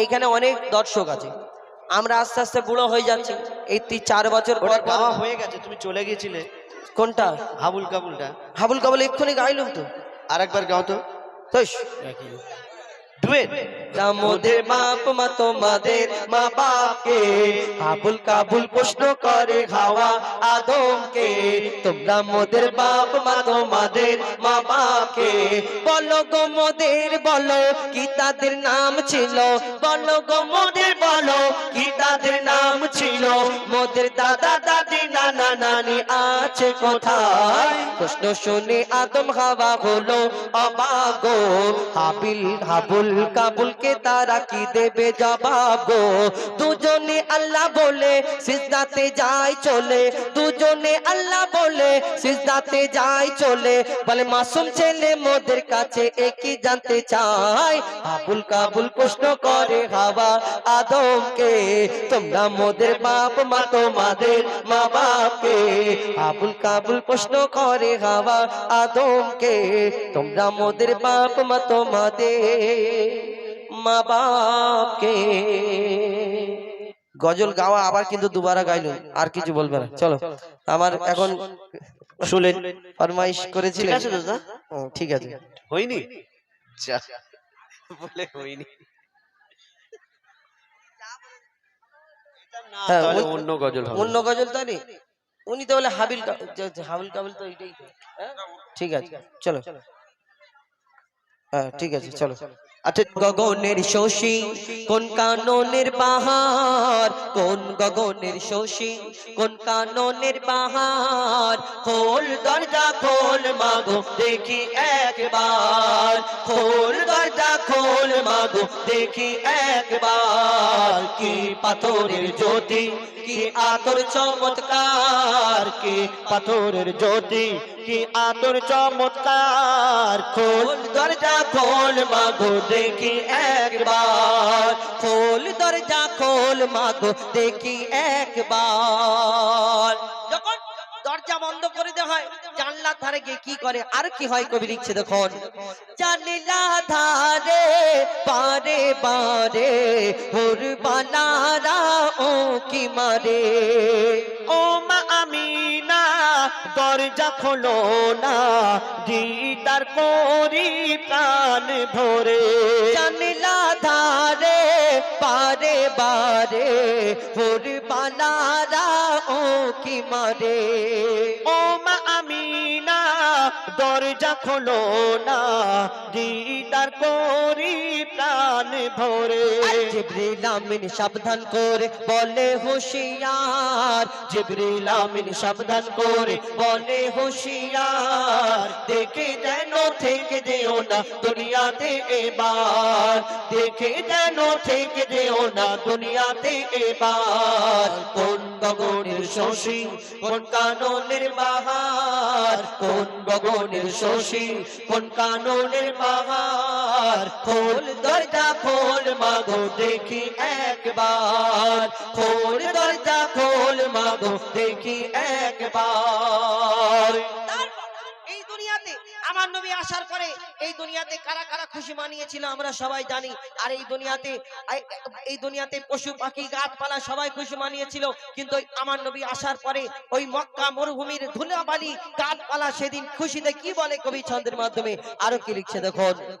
এইখানে অনেক দর্শক আছে। আমরা আস্তে আস্তে বুড়ো হয়ে যাচ্ছি। এই তুই চার বছর পর বাবা গাওয়া হয়ে গেছে তুমি চলে গিয়েছিলে। কোনটা? হাবুল কাবুলটা। হাবুল কাবুল এক্ষুনি গাইলুম তো। আর একবার গাও তো। তোস ডুয়েট মোদের বাপ মা তোমাদের মা বাপকে আবুল কাবুল প্রশ্ন করে খাওয়া আদমকে তোমরা মোদের বাপ মা তোমাদের মা বাপকে বলো গো মোদের বলো কি তাদের নাম ছিল বলো গো মোদের বলো কি তাদের নাম ছিল মোদের দাদা দাদি নানা নানি আছে কোথায়? প্রশ্ন শুনে আদম হাওয়া হলো অবাক গো হাবিল, হাবুল, কাবুলকে তারা কি দেবে জবাব দুজনে আল্লাহ বলে, সিজদাতে যায় চলে। দুজনে আল্লাহ বলে, সিজদাতে যায় চলে। বলে, মাসুম ছেলে মোদের কাছে একই জানতে চায়? আবুল কাবুল প্রশ্ন করে, হাওয়া আদমকে, তোমরা মোদের বাপ মা তোমাদের মা বাপকে আবুল কাবুল প্রশ্ন করে হাওয়া আদমকে তোমরা মোদের বাপ মা তোমাদের মা বাপকে গজল গাওয়া আবার কিন্তু দুবারা গাইলো আর কিছু বলবে না। চলো আমার এখন শুলেন ফরমাইশ ঠিক করেছিলেন আছে দাদা। ঠিক আছে। হয়নি? যা বলে হয়নি। এটা না, হ্যাঁ, তাহলে অন্য গজল হবে। অন্য গজল তাহলে উনি তো বলে হাবিল হাবিল কাবিল তো এটাই হ্যাঁ? ঠিক আছে চলো। হ্যাঁ ঠিক আছে চলো। আচ্ছা গগনের শশী কোন কাননের বাহার? কোন গগনের শশী কোন কাননের বাহার? খোল দরজা খোল মাগো দেখি একবার। খোল দরজা খোল মাগো দেখি একবার। কি পাথরের জ্যোতি কি আতর চমৎকার, কি পাথরের জ্যোতি, কি আতর চমৎকার। খোল দরজা, খোল মাগো, দেখি একবার। খোল দরজা, খোল মাগো, দেখি একবার। দরজা বন্ধ করে দেওয়া হয়। জানলা ধারে গিয়ে কি করে? আর কি হয় কবি লিখছে দেখুন। জানলা ধারে বারে বারে হোর বানারা ও কি মারে? ও মা আমিনা দরজা খোলো না দিদার করি প্রাণ ভরে। জানলা ধারে বারে বারে হোর বানারা ও কি মারে? ও মা আমিনা দরজা খোলো না, দিদার করি প্রাণ ভরে। জিবরিল আমিন সাবধান করে বলে হুঁশিয়ার। জিবরিল আমিন সাবধান করে বলে হুঁশিয়ার। দেখে যেন থেকে যেও না দুনিয়াতে এবার। দেখে যেন থেকে দেও না দুনিয়াতে এবার। কোন গগনের শশী, কোন কাননের বাহার, কোন গগনের শশী, কোন কাননের বাহার খোল দরজা খোল মাগো, দেখি একবার। খোল দরজা খোল মাগো, দেখি একবার। দুনিয়াতে, আমার নবী আসার পরে এই দুনিয়াতে কারা কারা খুশি মানিয়েছিল আমরা সবাই জানি। আর এই দুনিয়াতে, এই- দুনিয়াতে পশু পাখি, গাছপালা সবাই খুশি মানিয়েছিল। কিন্তু আমার নবী আসার পরে ওই মক্কা মরুভূমির ধুলাবালি, গাছপালা সেদিন খুশিতে কি বলে কবি ছন্দের মাধ্যমে? আরও কি লিখছে দেখুন।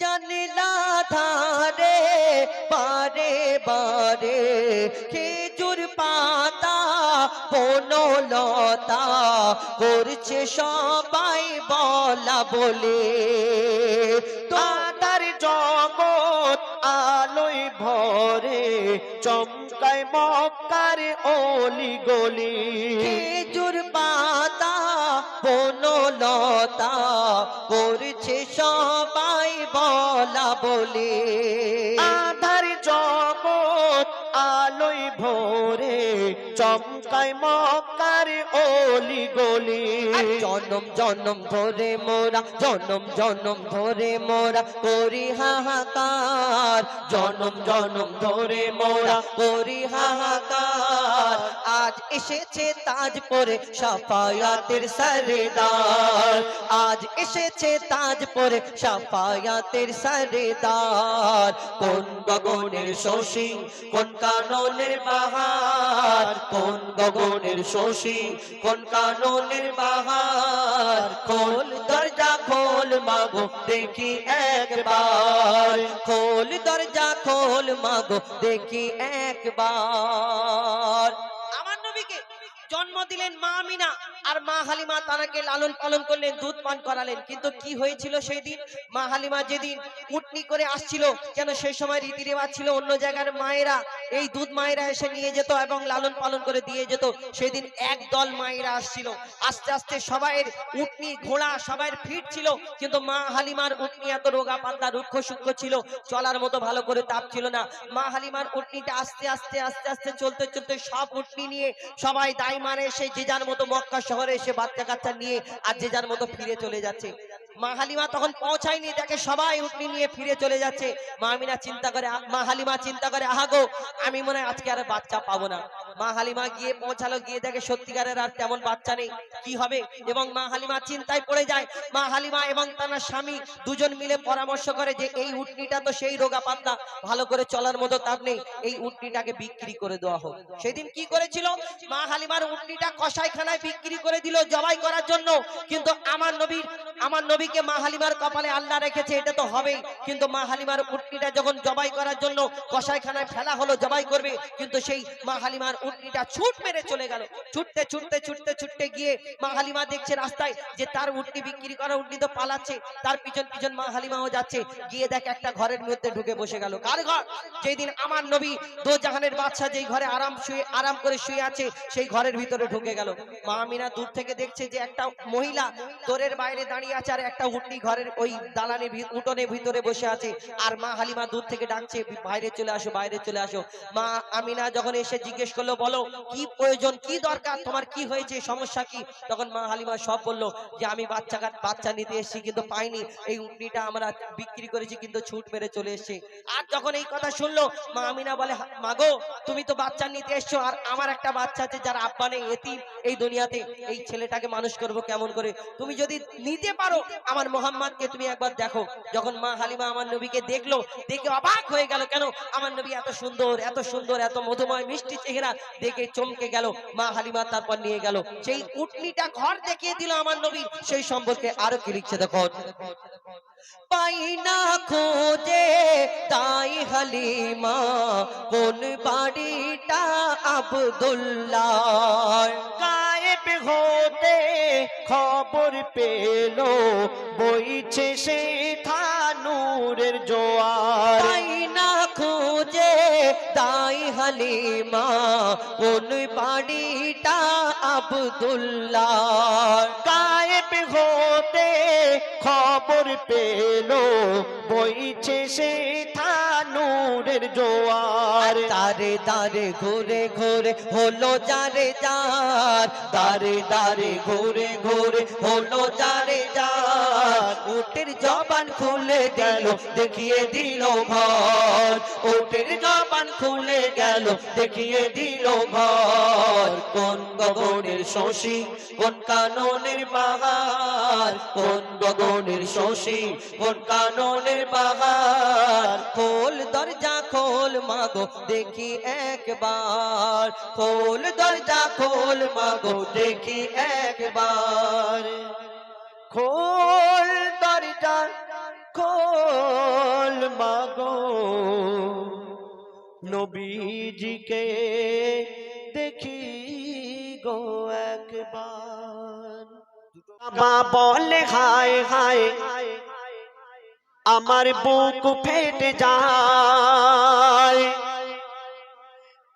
জানলা ধারে, বারে বারে খেজুর পাতা বনলতা করছে সবাই বলা বলে। তার জগৎ আলোয় ভরে, চমকায় মক্কার অলি গলি। খেজুর পাতা বনলতা করছে সবাই বলা বলে। আলোয় ভোরে চমকায় মক্কার ওলি গলি। জনম জনম ধরে মোরা, জনম জনম ধরে মোরা করি হাহাকার। জনম জনম ধরে মোরা করি হাহাকার। আজ এসেছে তাজ পরে সাফায়াতের সরদার। আজ এসেছে তাজ পরে সাফায়াতের সরদার। কোন গগনের শশী, কোন কাননের বাহার? কোন গগনের শশী, কোন কাননের বাহার? খোল দরজা খোল মাগো, দেখি একবার। খোল দরজা খোল মাগো, দেখি একবার। yo দিলেন মা আমিনা। আর মা হালিমা তানাকে লালন পালন করলেন, দুধ পান করালেন। কিন্তু কি হয়েছিল সেই দিন? মা হালিমা যেদিন উটনি করে আসছিল কেন সেই সময় রীতি রেওয়াজ ছিল, অন্য জায়গার মায়েরা, এই দুধ মায়েরা এসে নিয়ে যেত এবং লালন পালন করে দিয়ে যেত। সেদিন এক দল মায়েরা আসছিল। আস্তে আস্তে সবাইয়ের উটনি ঘোড়া, সবাইয়ের ফিট ছিল। কিন্তু মা হালিমার উটনি এত রোগা পাতলা, রুক্ষ সূক্ষ্ম ছিল। চলার মতো ভালো করে তাপ ছিল না। মা হালিমার উটনিটা আস্তে আস্তে আস্তে আস্তে চলতে চলতে সব উটনি নিয়ে সবাই দায় এসে যে যার মতো মক্কা শহরে এসে বাচ্চা কাচ্চা নিয়ে আর যে যার মতো ফিরে চলে যাচ্ছে। মা হালিমা তখন পৌঁছায়নি, দেখে সবাই উটনি নিয়ে ফিরে চলে যাচ্ছে। মা আমিনা চিন্তা করে, মা হালিমা চিন্তা করে, আহাগো, আমি মনে হয় আজকে আর বাচ্চা পাবো না। মা হালিমা গিয়ে পৌঁছালো, গিয়ে দেখে সত্যিকারের আর তেমন বাচ্চা নেই। কি হবে? এবং মা হালিমা চিন্তায় পড়ে যায়। মা হালিমা এবং তার স্বামী দুজন মিলে পরামর্শ করে যে, এই উটনিটা তো সেই রোগা পাতলা ভালো করে চলার মতো তার নেই। এই উটনিটাকে বিক্রি করে দেওয়া হোক। সেদিন কি করেছিল? মা হালিমার উটনিটা কসাইখানায় বিক্রি করে দিল জবাই করার জন্য। কিন্তু আমার নবীর, আমার নবীকে মা হালিমার কপালে আল্লাহ রেখেছে, এটা তো হবেই। কিন্তু মা হালিমার উটনিটা যখন জবাই করার জন্য কসাইখানায় ফেলা হলো, জবাই করবে, কিন্তু সেই মা হালিমার উটনিটা ছুট মেরে চলে গেল। ছুটতে ছুটতে ছুটতে ছুটতে গিয়ে মা হালিমা দেখছে রাস্তায় যে তার উটনি বিক্রি করা উটনি তো পালাচ্ছে, তার পিছন পিছন মা হালিমাও যাচ্ছে। গিয়ে দেখ একটা ঘরের মধ্যে ঢুকে বসে গেল। কার ঘর? যেই দিন আমার নবী দো জাহানের বাদশা যেই ঘরে আরাম শুয়ে, আরাম করে শুয়ে আছে, সেই ঘরের ভিতরে ঢুকে গেল। মা আমিনা দূর থেকে দেখছে যে একটা মহিলা দোরের বাইরে দাঁড়িয়ে আছে আর একটা উটনি ঘরের ওই দালানের ভি- উঠোনের ভিতরে বসে আছে। আর মা হালিমা দূর থেকে ডাকছে, বাইরে চলে আসো, বাইরে চলে আসো। মা আমিনা যখন এসে জিজ্ঞেস করল, বলো, কি প্রয়োজন, কি দরকার, তোমার কি হয়েছে, সমস্যা কি? তখন মা হালিমা সব বলল যে, আমি বাচ্চা বাচ্চা নিতে এসেছি, কিন্তু পাইনি। এই উটনিটা আমরা বিক্রি করেছি, কিন্তু ছুট মেরে চলে এসেছে। আর যখন এই কথা শুনলো, মা আমিনা বলে, "হা- মাগো তুমি তো বাচ্চা নিতে এসছো, আর আমার একটা বাচ্চা আছে, যার আব্বা নেই, এতিম, এই দুনিয়াতে। এই ছেলেটাকে মানুষ করব কেমন করে? তুমি যদি নিতে পারো আমার মোহাম্মদকে তুমি একবার দেখো। যখন মা হালিমা আমার নবীকে দেখল, দেখে অবাক হয়ে গেল, কেন? আমার নবী এত সুন্দর এত সুন্দর, এত মধুময়, মিষ্টি চেহারা দেখে চমকে গেল। মা হালিমা তারপর নিয়ে গেল। সেই উটনিটা ঘর দেখিয়ে দিল আমার নবী। সেই সম্পর্কে আরও কি লিখছে দেখো। পাই না খোঁজে তাই হালিমা, কোন বাড়িটা আবদুল্লাহ। গায়েব হতে খবর পেল বইছে সে থানুরের জোয়ার। না খুঁজে তাই হালিমা কোন বাড়িটা আবদুল্লাহ। গায়েব হতে খবর পেল, বইছে সে থানুরের জোয়ার। তারে দারে ঘুরে ঘুরে হলো যারে যার। দারে দারে ঘুরে ঘুরে হলো যারে যার। উটের জবান খুলে গেল, দেখিয়ে দিল ঘর। উটের জবান খুলে গেল, দেখিয়ে দিল ঘর। কোন গগনের শশী, কোন কাননের বাহার কোন গগনের শশী কোন কাননের বাহার খোল দরজা খোল মাগো, দেখি একবার। খোল দরজা খোল মাগো, দেখি একবার। খোল দরজা খোল মাগো, নবীজিকে দেখি গো একবার। মা বলে, হায় হায়, আমার বুক ফেটে যায়।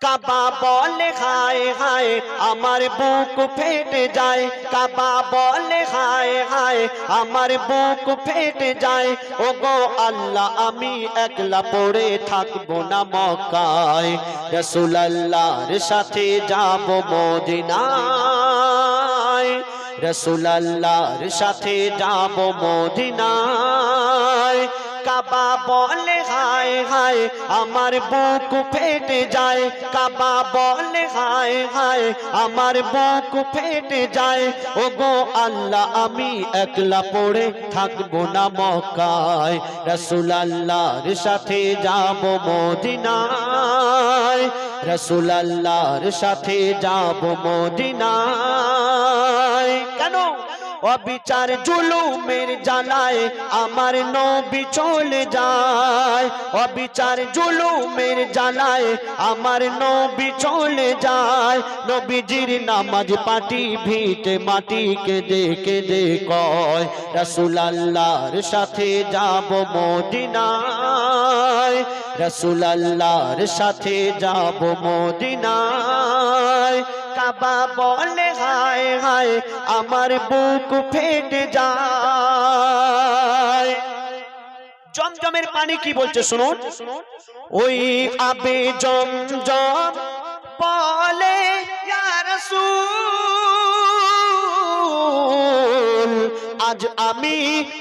কাবা বলে, হায় হায়, আমার বুক ফেটে যায়। কাবা বলে, হায় হায়, আমার বুক ফেটে যায়। ও গো আল্লাহ, আমি একলা পড়ে থাকব না মক্কায়। রসুল সাথে যাব মদিনায়। রসুল আল্লাহর সাথে যাব মদিনায়। কাবা বলে, হায় হায়, আমার বুক ফেটে যায়। কাবা বলে, হায় হায়, আমার বুক ফেটে যায়। ও গো আল্লাহ, আমি একলা পড়ে থাকব না মক্কায়। রসুল আল্লাহর সাথে যাব মদিনায়। রসুল আল্লাহর সাথে যাব মদিনায়। অবিচার জুলুমের জ্বালায় আমার নবী চলে যায়। অবিচার জুলুমের জ্বালায় আমার নবী চলে যায়। নবীজির নামাজ পাটি ভিট মাটিকে দেখে দে কয় রসুল আল্লাহর সাথে যাব মদিনায়। রসুল আল্লাহর সাথে যাব মদিনায়। কাবা বলে, হায় হায়, আমার বুক ফেটে যায়। জমজমের পানি কি বলছে, শুনুন। ওই আবে জমজম বলে, ইয়া রাসূল, আজ আমি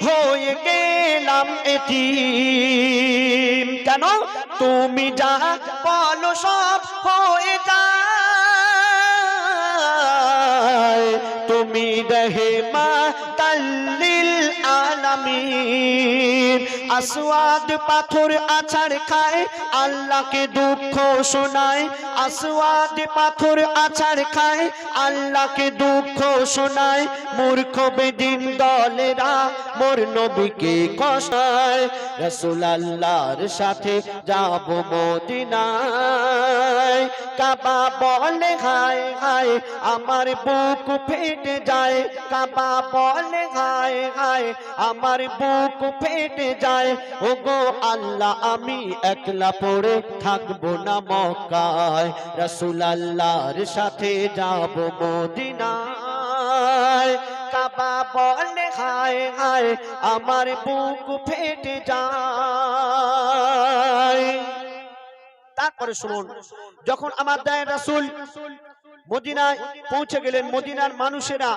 হয়ে গেলাম এটি কেন? তুমি যা বলো সব হয়ে যায়। তুমি রহে মা তাল্লিল আসওয়াদ পাথর আছাড় খায়, আল্লাহকে দুঃখ শোনায়। আসওয়াদ পাথর আছাড় খায়, আল্লাহকে দুঃখ শোনায়। মূর্খ বেদিন দলেরা মোর নবীকে কষায়। রসুল আল্লাহর সাথে যাব মদিনায়। কাবা বলে, হায় হায়, আমার বুক ফেটে যায়। কাবা বলে, হায় হায়, আমার বুক ফেটে যায়। গো আল্লাহ, আমি একলা পড়ে থাকব না রসুল আল্লাহর সাথে যাব কাবা বলে হায় হায় আমার বুক ফেটে যায়। তারপরে শুনুন, যখন আমার দায় রাসূল মদিনায় পৌঁছে গেলেন, মদিনার মানুষেরা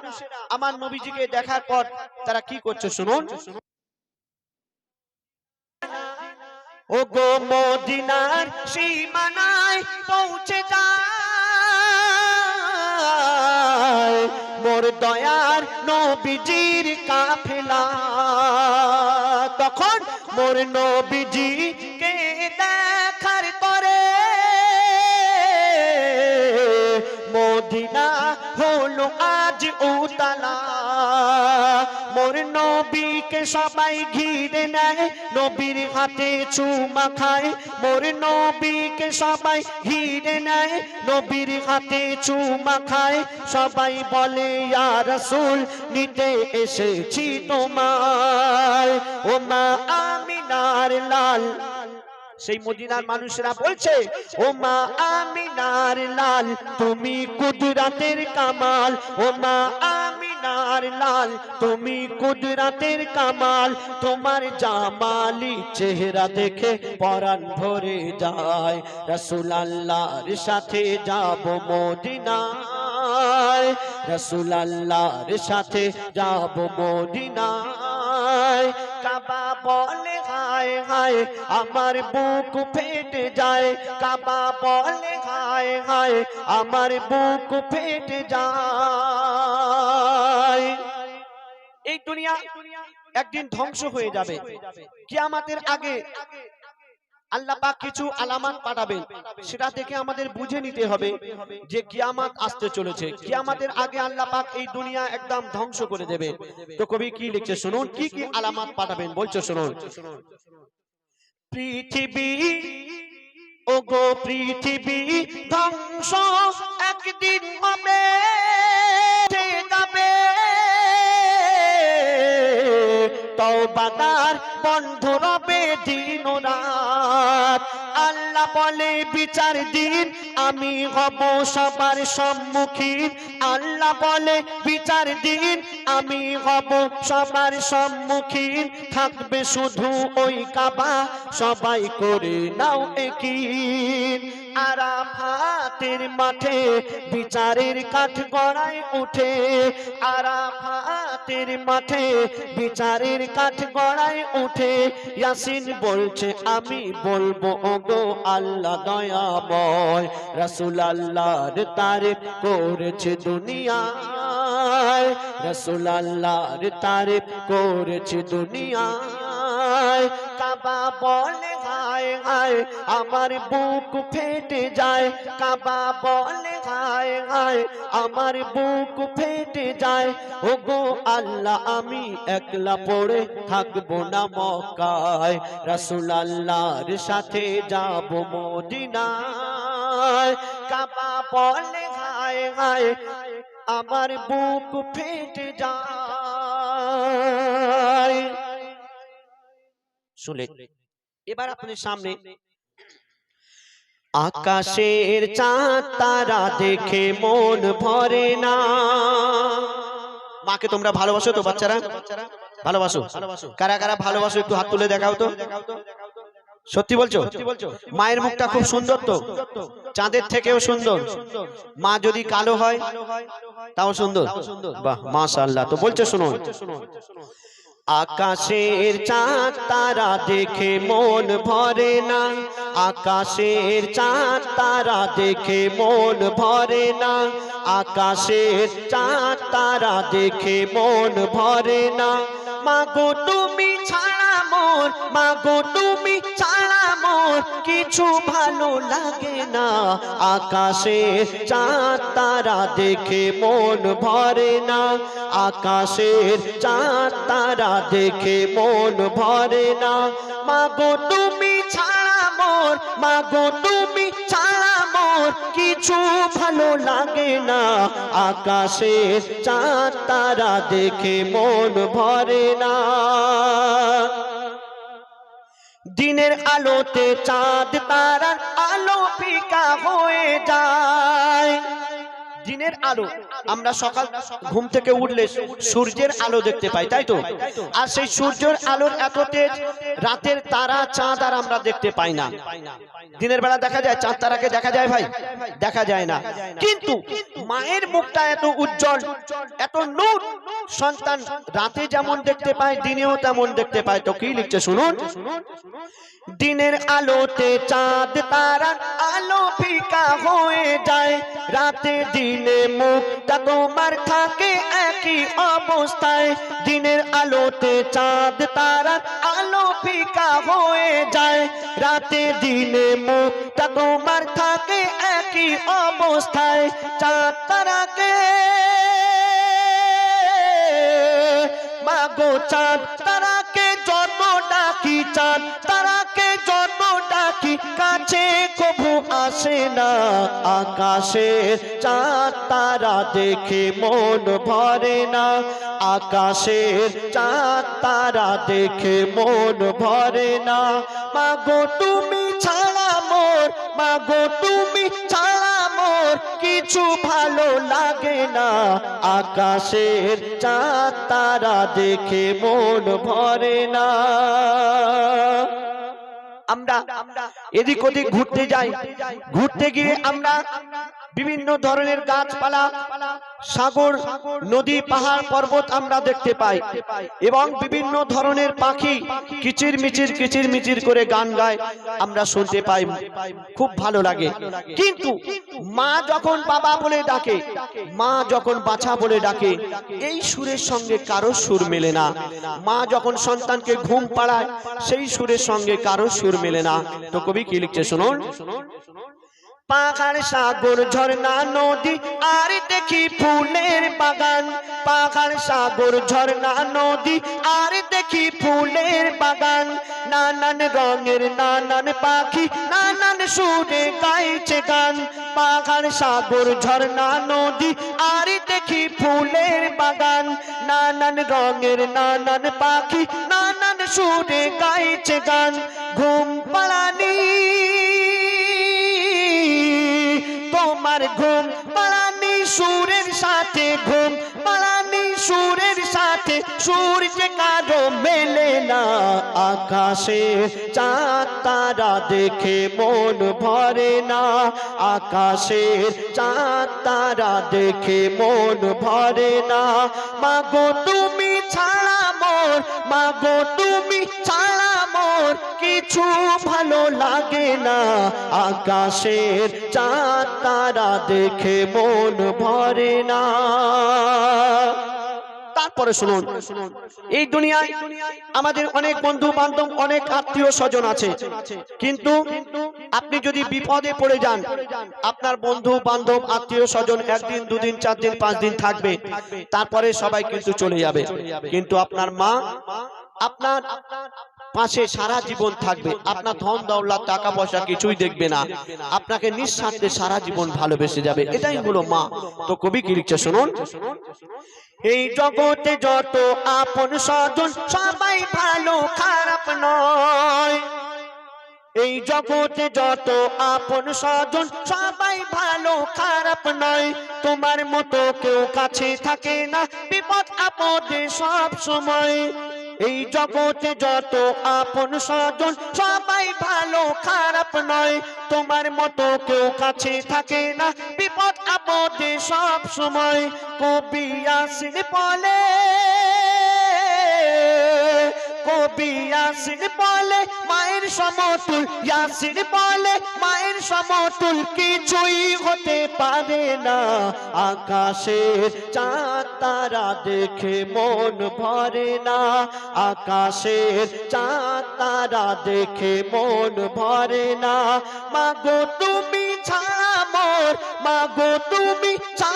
আমার নবীজিকে দেখার পর তারা কি করছে শুনুন। ও গো মদিনার সীমানায় পৌঁছে যায়। মোর দয়ার নবীজির কাফেলা। তখন মোর নবীজি হলো আজ উতালা। মোর নবীকে সবাই ঘিরে নেয়, নবীর হাতে চুমা খায়। মোর নবীকে সবাই ঘিরে নেয়, নবীর হাতে চুমা খায়। সবাই বলে, ইয়া রাসূল, নিতে এসেছি তোমায়। ও মা আমিনার লাল সেই মদিনার মানুষরা বলছে ও মা আমিনার লাল তুমি কুদরাতের কামাল। ও মা আমিনার লাল তুমি কুদরাতের কামাল। তোমার জামালি চেহারা দেখে পরাণ ভরে যায়। রসুল আল্লাহর সাথে যাব মদিনায়, রসুল আল্লাহর সাথে যাব মদিনায়। কাবা বলে, হায় হায়, আমার বুক ফেটে যায়। কাবা বলে, হায় হায়, আমার বুক ফেটে যায়। এই দুনিয়া একদিন ধ্বংস হয়ে যাবে। কিয়ামাতের আগে আল্লাহ কিছু পাঠাবেন। সেটা আমাদের বুঝে নিতে হবে যে আসতে চলেছে। আগে এই দুনিয়া একদম ধ্বংস করে দেবে। তো কবি কি লিখছে শুনুন? কি কি আলামত পাঠাবেন? বলছো শুনুন। পৃথিবী ও গো পৃথিবী, ধ্বংস একদিন হবে। তওবাদার বন্ধ রবে দিন আল্লাহ বলে, বিচার দিন, আমি হব সবার সম্মুখীন। আল্লাহ বলে, বিচার দিন, আমি হব সবার সম্মুখীন। থাকবে শুধু ওই কাবা, সবাই করে নাও একিন আরাফাতের মাঠে বিচারের কাঠ গড়ায় উঠে। আরাফাতের মাঠে বিচারের কাঠ গড়ায় উঠে। ইয়াসিন বলছে, আমি বলব, ওগো আল্লাহ দয়া দয়াময়, রাসূল আল্লাহর তারিফ করেছে দুনিয়া রাসূল আল্লাহর তারিফ করেছে দুনিয়ায়। কাবা বলে হায় হায় আমার বুক ফেটে যায়। কাবা বলে হায় হায় আমার বুক ফেটে যায়। ওগো আল্লাহ, আমি একলা পড়ে থাকব না মক্কায়। রাসূল আল্লাহর সাথে যাব মদিনায়। কাবা বলে হায় হায় আমার বুক ফেটে যায়। শুনে এবার আপনার সামনে আকাশের চাঁদ তারা দেখে মন ভরে না। মাকে তোমরা ভালোবাসো তো, বাচ্চারা? ভালোবাসো? কারা কারা ভালোবাসো, একটু হাত তুলে দেখাও তো। সত্যি বলছো? মায়ের মুখটা খুব সুন্দর তো। চাঁদের থেকেও সুন্দর। মা যদি কালো হয়, তাও সুন্দর। বাহ, মাশাআল্লাহ। তো বলছো শুনুন। আকাশের চাঁদ, তারা দেখে মন ভরে না। আকাশের চাঁদ, তারা দেখে মন ভরে না। আকাশের চাঁদ, তারা দেখে মন ভরে না। মাগো তুমি মোর মাগো, তুমি ছাড়া মোর কিছু ভালো লাগে না। আকাশের চাঁদ, তারা দেখে মন ভরে না। আকাশের চাঁদ, তারা দেখে মন ভরে না। মাগো, তুমি ছাড়া মোর মাগো, তুমি ছাড়া মোর কিছু ভালো লাগে না। আকাশের চাঁদ, তারা দেখে মন ভরে না। দিনের আলোতে চাঁদ তারা আলো ফিকা হয়ে যায়। দিনের আলো। আমরা সকাল ঘুম থেকে উঠলে সূর্যের আলো দেখতে পাই, তাই তো? আর সেই সূর্যের আলোর এত তেজ রাতের তারা, চাঁদ আর আমরা দেখতে পাই না। দিনের বেলা দেখা যায়, চাঁদ তারাকে দেখা যায় ভাই? দেখা যায় না। কিন্তু মায়ের মুখটা এত উজ্জ্বল, এত নূর। সন্তান রাতে যেমন দেখতে পায়, দিনেও তেমন দেখতে পায়। তো কি লিখছে শুনুন? দিনের আলোতে চাঁদ তারার আলো ফিকা হয়ে যায়, রাতে দিনে মুখটা তোমার থাকে একই অবস্থায়। দিনের আলোতে চাঁদ তারার আলো ফিকা হয়ে যায়। রাতে দিনে মুখটা তোমার থাকে একই অবস্থায়। চাঁদ, তারাকে মাগো, চাঁদ, তারাকে জন্ম ডাকি, চাঁদ, তারাকে জন্ম ডাকি। কাছে কবু আসে না আকাশে, চাঁদ তারা দেখে মন ভরে না। আকাশের চাঁদ তারা দেখে মন ভরে না। মাগো তুমি ছাড়া মোর, মাগো তুমি ছাড়া মোর কিছু ভালো লাগে না। আকাশের চাঁদ তারা দেখে মন ভরে না। আমরা এদিক ওদিক ঘুরতে যাই। ঘুরতে গিয়ে আমরা বিভিন্ন ধরনের গাছপালা, সাগর, নদী, পাহাড়, পর্বত আমরা দেখতে পাই। এবং বিভিন্ন ধরনের পাখি কিচির মিচির কিচির মিচির করে গান গায়, আমরা শুনতে পাই। খুব ভালো লাগে। কিন্তু মা যখন বাবা বলে ডাকে, মা যখন বাছা বলে ডাকে, এই সুরের সঙ্গে কারও সুর মেলে না। মা যখন সন্তানকে ঘুম পাড়ায়, সেই সুরের সঙ্গে কারও সুর মেলে না। তো কবি কি লিখছে শুনুন? পাহাড়, সাগর, ঝর্ণা, নদী, আর দেখি ফুলের বাগান। পাহাড়, সাগর, ঝর্ণা, নদী, আর দেখি ফুলের বাগান। নানান রঙের নানান পাখি, নানান সুরে গাইছে গান। পাহাড়, সাগর, ঝর্ণা, নদী, আর দেখি ফুলের বাগান। নানান রঙের নানান পাখি, নানান সুরে গাইছে গান। ঘুম পাড়ানি। তোমার ঘুম পাড়ানি সুরের সাথে ঘুম পাড়ানি সুরের সাথে সূর্য কারও মেলে না আকাশে। চাঁদ তারা দেখে মন ভরে না আকাশের চাঁদ তারা দেখে মন ভরে না। মাগো তুমি ছাড়া মোর, মাগো তুমি ছাড়া কিছু ভালো লাগে না। আকাশের চাঁদ, তারা দেখে মন ভরে না। তারপরে শুনুন, এই দুনিয়ায় আমাদের অনেক বন্ধু বান্ধব অনেক আত্মীয় স্বজন আছে। কিন্তু আপনি যদি বিপদে পড়ে যান, আপনার বন্ধু বান্ধব আত্মীয় স্বজন একদিন, দুদিন চার দিন পাঁচ দিন থাকবে। তারপরে সবাই কিন্তু চলে যাবে। কিন্তু আপনার মা, আপনার পাশে সারা জীবন থাকবে। আপনার ধন দৌলত টাকা পয়সা কিছুই দেখবে না। আপনাকে নিঃস্বার্থে সারা জীবন ভালোবেসে যাবে। এটাই হলো মা। তো কবি কি লিখছে শুনুন? এই জগতে যত আপন স্বজন, সবাই ভালো, খারাপ নয়। এই জগতে যত আপন স্বজন, সবাই ভালো, খারাপ নয়। তোমার মতো কেউ কাছে থাকে না। বিপদ আপদে সব সময়। এই জগতে যত আপন স্বজন, সবাই ভালো, খারাপ নয়। তোমার মতো কেউ কাছে থাকে না। বিপদ আপদে সব সময় কবি আসিন বলে। কবি ইয়াসিন বলে, মায়ের সমতুল ইয়াসিন বলে, মায়ের সমতুল কিছুই হতে পারে না। আকাশের চাঁদ তারা দেখে মন ভরে না। আকাশের চাঁদ তারা দেখে মন ভরে না। মাগো তুমি ছাড়া মোর, মাগো তুমি ছাড়া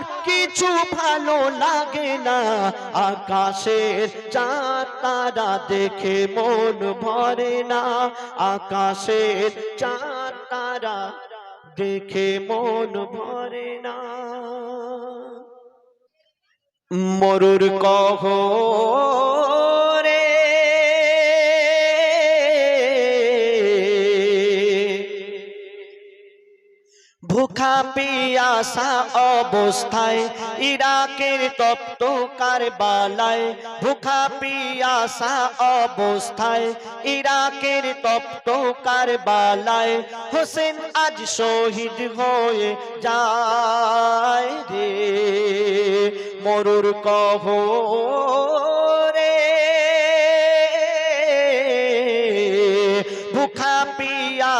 মোর কিছু ভালো লাগে না। আকাশের চাঁদ তারা দেখে মন ভরে না। আকাশের চাঁদ তারা দেখে মন ভরে না। মরুর কহ পিয়াসা অবস্থায় ইরাকের তপ্ত কারবালায়, ভুখা পিয়াসা অবস্থায় ইরাকের তপ্ত কারবালায়, হোসেন আজ শহীদ হয়ে যায় রে। মরুর কহ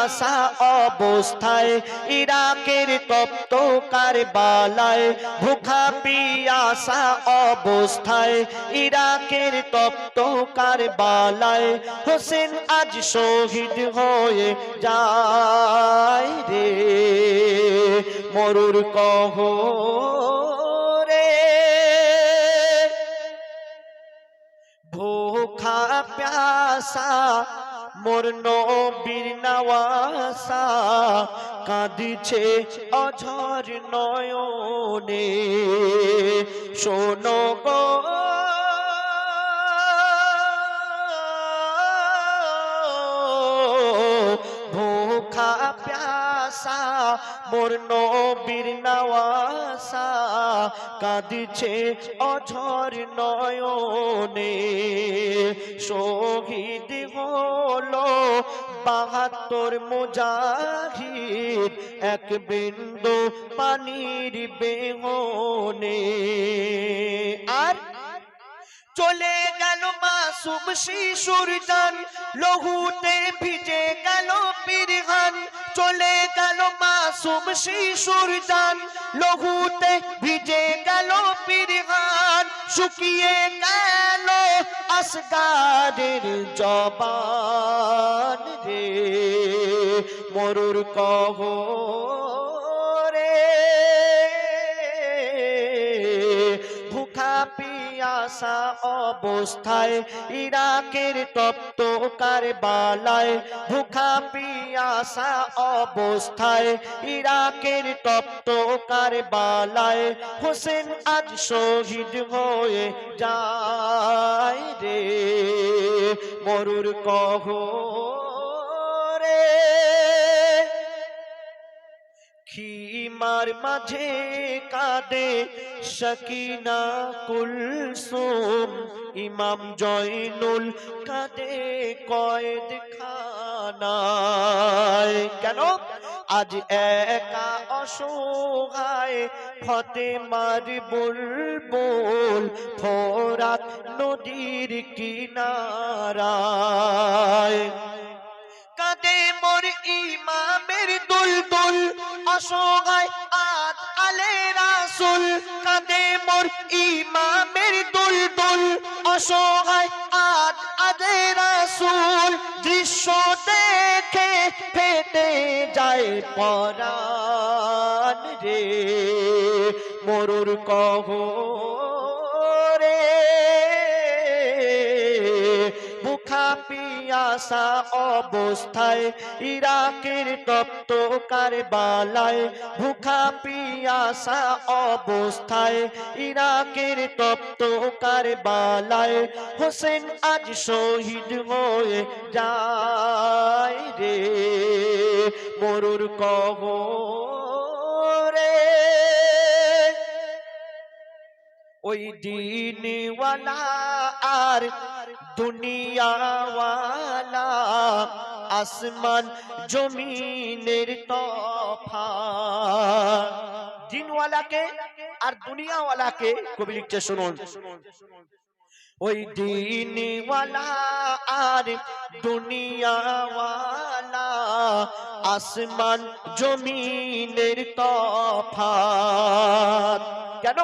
পিয়াসা অবস্থায় ইরাকের তপ্ত কারবালায় ভুখা পিয়াসা অবস্থায় ইরাকের তপ্ত কারবালায় হোসেন আজ শহীদ হয়ে যায় রে। মরুর কহ মোর নবীর নাওয়াসা কাঁদিছে অঝর নয়নে। শোনো গো মোর নবীর নওয়াসা কাঁদিছে অঝর নয়নে। শহীদ হলো বাহাত্তর মুজাহিদ, এক বিন্দু পানির বেহনে। আর চলে গেল মাসুম লহুতে ভিজে গেল পিরহান। চলে গেল মাসুম শিশুর লহুতে ভিজে গেল পিরহান। শুকিয়ে গেল আসগারের জবান রে। মরুর কহ পিয়াসা অবস্থায় ইরাকের তপ্ত কারবালায় ভুখা পিয়াসা অবস্থায় ইরাকের তপ্ত কারবালায় হোসেন আজ শহীদ হয়ে যায় রে। মরুর কহ রে কি ইমার মাঝে কাঁদে, সকিনা কুলসুম, ইমাম জয়নুল কাঁদে কয়েদ খানায়। কেন? আজ একা অসহায় ফতে মার বুলবুল ফোরাত নদীর কিনারায়। মোর ইমামের দুল দুল অসহায় আদ আলে রাসুল। কাঁদে মোর ইমামের দুল দুল অসহায় আদ আদে রাসুল। দৃশ্য দেখে ফেটে যায় পরাণ রে। মরুর কহ পিয়াসা অবস্থায় ইরাকের তপ্ত কারবালায় ভুখা পিয়াসা অবস্থায় ইরাকের তপ্ত কারবালায় হোসেন আজ শহীদ হয়ে যায় রে। মরুর কহ রে ওই দিনওয়ালা আর দুনিয়াওয়ালা আসমান জমিনের তফা দিনওয়ালাকে আর দুনিয়াওয়ালাকে কবি লিখছে শুনুন ওই দিনওয়ালা আর দুনিয়াওয়ালা আসমান জমিনের তফাত কেন?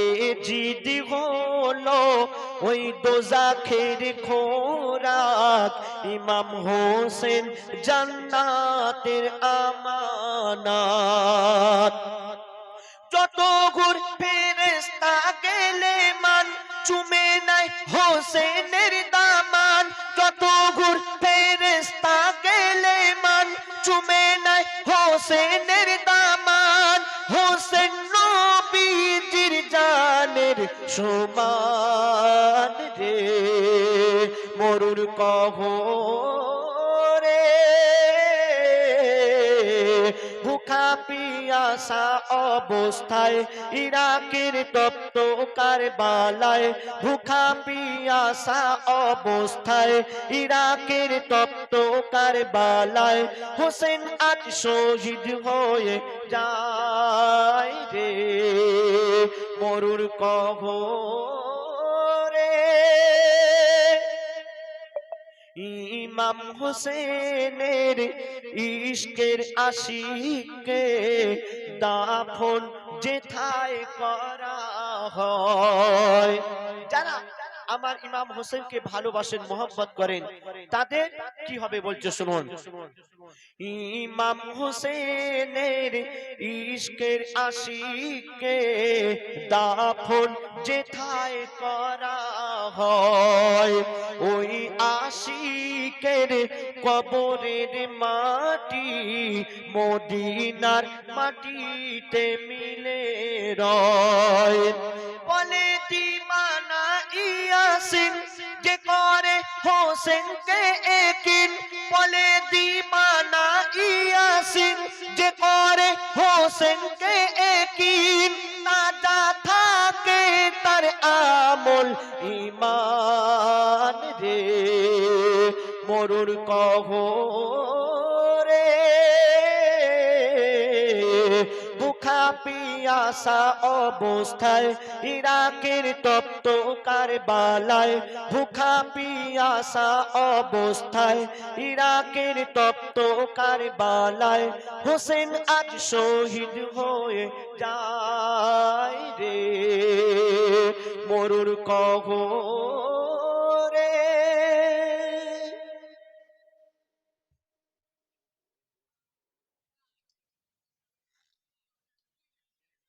এ জিদি হলো ওই দোজাখের খোরাক। ইমাম হোসেন জান্নাতের আমানাত। যত ঘুর ফেরেস্তা গেলে মান চুমে নাই হোসেনের দামান। কত ঘুর ফেরেস্তা গেলে মান। চুমে নাই হোসেনের দামান। হোসেন নবীজির জানের সমান রে। মরুর কহ পিয়াসা অবস্থায় ইরাকের তপ্ত কারবালায় ভুখা পিয়াসা অবস্থায় ইরাকের তপ্ত কারবালায় হোসেন আজ শহীদ হয়ে যায় রে। মরুর কহ ইমাম হোসেনের ইশকের আশিকে দাফন যেথায় করা হয়। যারা আমার ইমাম হোসেনকে ভালোবাসেন মোহাম্মত করেন। তাদের কি হবে বলছে শুনুন। ইমাম হোসেনের ইশকের আশিকে দাফন যেথায় করা হয়, ওই আশিকের কবরের মাটি মদিনার মাটিতে মিলে রয়। বলে দিমানা ইয়াসিন যে করে হোসেনকে একিন, বলে দিমানা ইয়াসিন, যে করে হোসেনকে একিন, তাজা থাকে তার আমল ইমান রে, মরুর কহ রে বুখা পিয়াসা অবস্থায় ইরাকের তপ্ত কারবালায় ভুখা পিয়াসা অবস্থায়, ইরাকের তপ্ত কারবালায় হোসেন আজ শহীদ হয়ে যায় রে। মরুর কহ